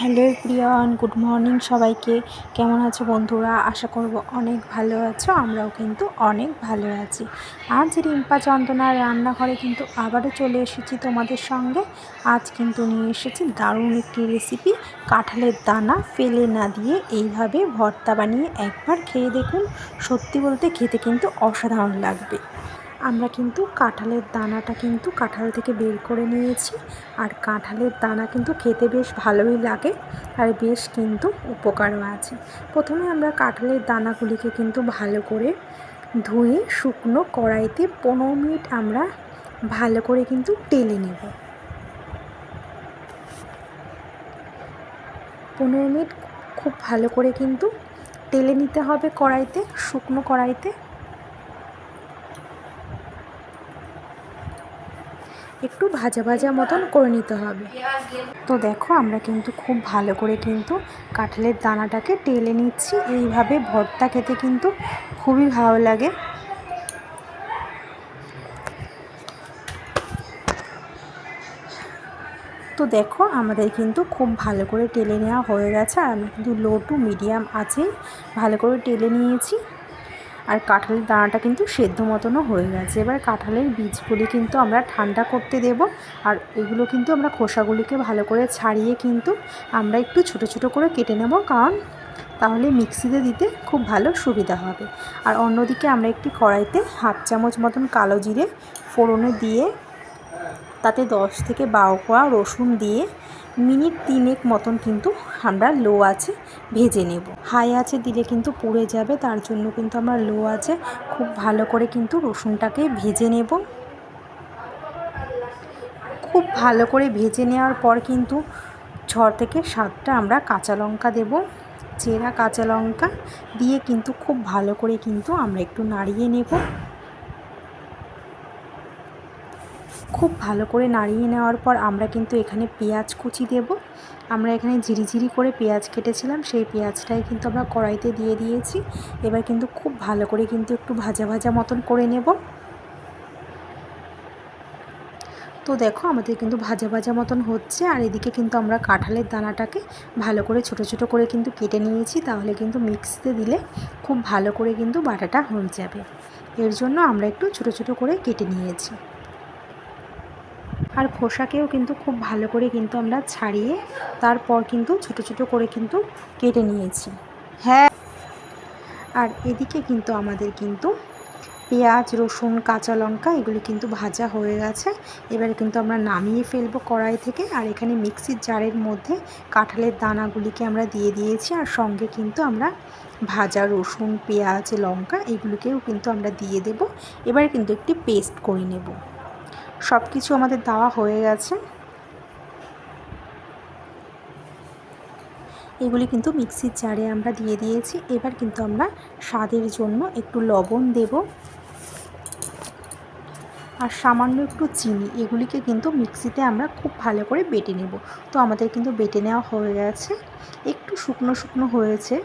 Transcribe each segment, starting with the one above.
Hello Priyan good morning সবাইকে। কেমন আছো বন্ধুরা? আশা করব অনেক ভালো আছো, আমরাও কিন্তু অনেক ভালো আছি। আজ রিম্পা চন্দনার রান্নাঘরে কিন্তু আবারও চলে এসেছি তোমাদের সঙ্গে। আজ কিন্তু নিয়ে এসেছি দারুণ একটি রেসিপি কাঁঠালের দানা ফেলে না দিয়ে এইভাবে ভর্তা বানিয়ে একবার খেয়ে দেখুন। সত্যি বলতে খেতে কিন্তু অসাধারণ লাগবে। আমরা কিন্তু কাঁঠালের দানাটা কিন্তু কাঁঠাল থেকে বের করে নিয়েছি। আর কাঁঠালের দানা কিন্তু খেতে বেশ ভালোই লাগে। আর বেশ কিন্তু উপকারও আছে। প্রথমে আমরা কাঁঠালের দানাগুলিকে কিন্তু ভালো করে ধুয়ে শুকনো কড়াইতে পনেরো মিনিট আমরা ভালো করে কিন্তু টেলে নেব। পনেরো মিনিট খুব ভালো করে কিন্তু টেলে নিতে হবে কড়াইতে, শুকনো কড়াইতে। একটু ভাজা ভাজা মতন করে নিতে হবে। তো দেখো, আমরা কিন্তু খুব ভালো করে কিন্তু কাঁঠালের দানাটাকে টেলে নিচ্ছি। এইভাবে ভর্তা খেতে কিন্তু খুবই ভালো লাগে। তো দেখো, আমাদের কিন্তু খুব ভালো করে টেলে নেওয়া হয়ে গেছে। আমি কিন্তু লো টু মিডিয়াম আছে ভালো করে টেলে নিয়েছি। আর কাঁঠালের দানাটা কিন্তু সেদ্ধ মতনও হয়ে গেছে। এবার কাঁঠালের বীজগুলি কিন্তু আমরা ঠান্ডা করতে দেব আর এগুলো কিন্তু আমরা খোসাগুলিকে ভালো করে ছাড়িয়ে কিন্তু আমরা একটু ছোট ছোট করে কেটে নেব কারণ তাহলে মিক্সিতে দিতে খুব ভালো সুবিধা হবে। আর অন্যদিকে আমরা একটি কড়াইতে হাফ চামচ মতন কালো জিরে ফোড়নে দিয়ে তাতে দশ থেকে বারো কোয়া রসুন দিয়ে মিনিট তিনেক মতন কিন্তু আমরা লো আছে ভেজে নেব। হাই আছে দিলে কিন্তু পুড়ে যাবে, তার জন্য কিন্তু আমরা লো আছে খুব ভালো করে কিন্তু রসুনটাকে ভেজে নেব। খুব ভালো করে ভেজে নেওয়ার পর কিন্তু ছ থেকে সাতটা আমরা কাঁচা লঙ্কা দেব। চেরা কাঁচা লঙ্কা দিয়ে কিন্তু খুব ভালো করে কিন্তু আমরা একটু নাড়িয়ে নেব। খুব ভালো করে নাড়িয়ে নেওয়ার পর আমরা কিন্তু এখানে পেঁয়াজ কুচি দেব। আমরা এখানে ঝিরিঝিরি করে পেঁয়াজ কেটেছিলাম, সেই পেঁয়াজটাই কিন্তু আমরা কড়াইতে দিয়ে দিয়েছি। এবার কিন্তু খুব ভালো করে কিন্তু একটু ভাজা ভাজা মতন করে নেব। তো দেখো আমাদের কিন্তু ভাজা ভাজা মতন হচ্ছে, আর এদিকে কিন্তু আমরা কাঁঠালের দানাটাকে ভালো করে ছোট ছোট করে কিন্তু কেটে নিয়েছি, তাহলে কিন্তু মিক্সিতে দিলে খুব ভালো করে কিন্তু বাটাটা হয়ে যাবে। এর জন্য আমরা একটু ছোট ছোট করে কেটে নিয়েছি। আর খোসাকেও কিন্তু খুব ভালো করে কিন্তু আমরা ছাড়িয়ে তারপর কিন্তু ছোট ছোট করে কিন্তু কেটে নিয়েছি। হ্যাঁ। আর এদিকে কিন্তু আমাদের কিন্তু পেঁয়াজ, রসুন, কাঁচা লঙ্কা এগুলি কিন্তু ভাজা হয়ে গেছে। এবারে কিন্তু আমরা নামিয়ে ফেলব কড়াই থেকে আর এখানে মিক্সির জারের মধ্যে কাঁঠালের দানাগুলিকে আমরা দিয়ে দিয়েছি আর সঙ্গে কিন্তু আমরা ভাজা রসুন, পেঁয়াজ, লঙ্কা এগুলিকেও কিন্তু আমরা দিয়ে দেব। এবারে কিন্তু একটি পেস্ট করে নেব। সব কিছু আমাদের দেওয়া হয়ে গেছে। এগুলি কিন্তু মিক্সির জারে আমরা দিয়ে দিয়েছি। এবার কিন্তু আমরা স্বাদের জন্য একটু লবণ দেব। আর সামান্য একটু চিনি, এগুলিকে কিন্তু মিক্সিতে আমরা খুব ভালো করে বেটে নেব। তো আমাদের কিন্তু বেটে নেওয়া হয়ে গেছে। একটু শুকনো শুকনো হয়েছে।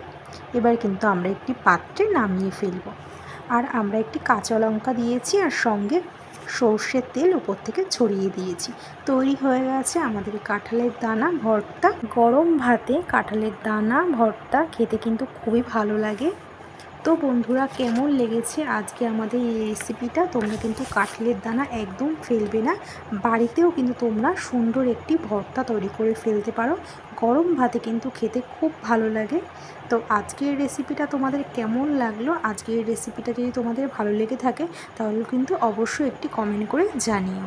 এবার কিন্তু আমরা একটি পাত্রে নামিয়ে ফেলব। আর আমরা একটি কাঁচা লঙ্কা দিয়েছি, আর সঙ্গে সর্ষের তেল উপর থেকে ছড়িয়ে দিয়েছি। তৈরি হয়ে গেছে আমাদের কাঁঠালের দানা, ভর্তা। গরম ভাতে কাঁঠালের দানা, ভর্তা খেতে কিন্তু খুবই ভালো লাগে। তো বন্ধুরা, কেমন লেগেছে আজকে আমাদের এই রেসিপিটা তোমরা কিন্তু কাঁঠালের দানা একদম ফেলবে না। বাড়িতেও কিন্তু তোমরা সুন্দর একটি ভর্তা তৈরি করে ফেলতে পারো। গরম ভাতে কিন্তু খেতে খুব ভালো লাগে। তো আজকের রেসিপিটা তোমাদের কেমন লাগল? আজকের রেসিপিটা যদি তোমাদের ভালো লেগে থাকে, তাহলে কিন্তু অবশ্যই একটি কমেন্ট করে জানিও।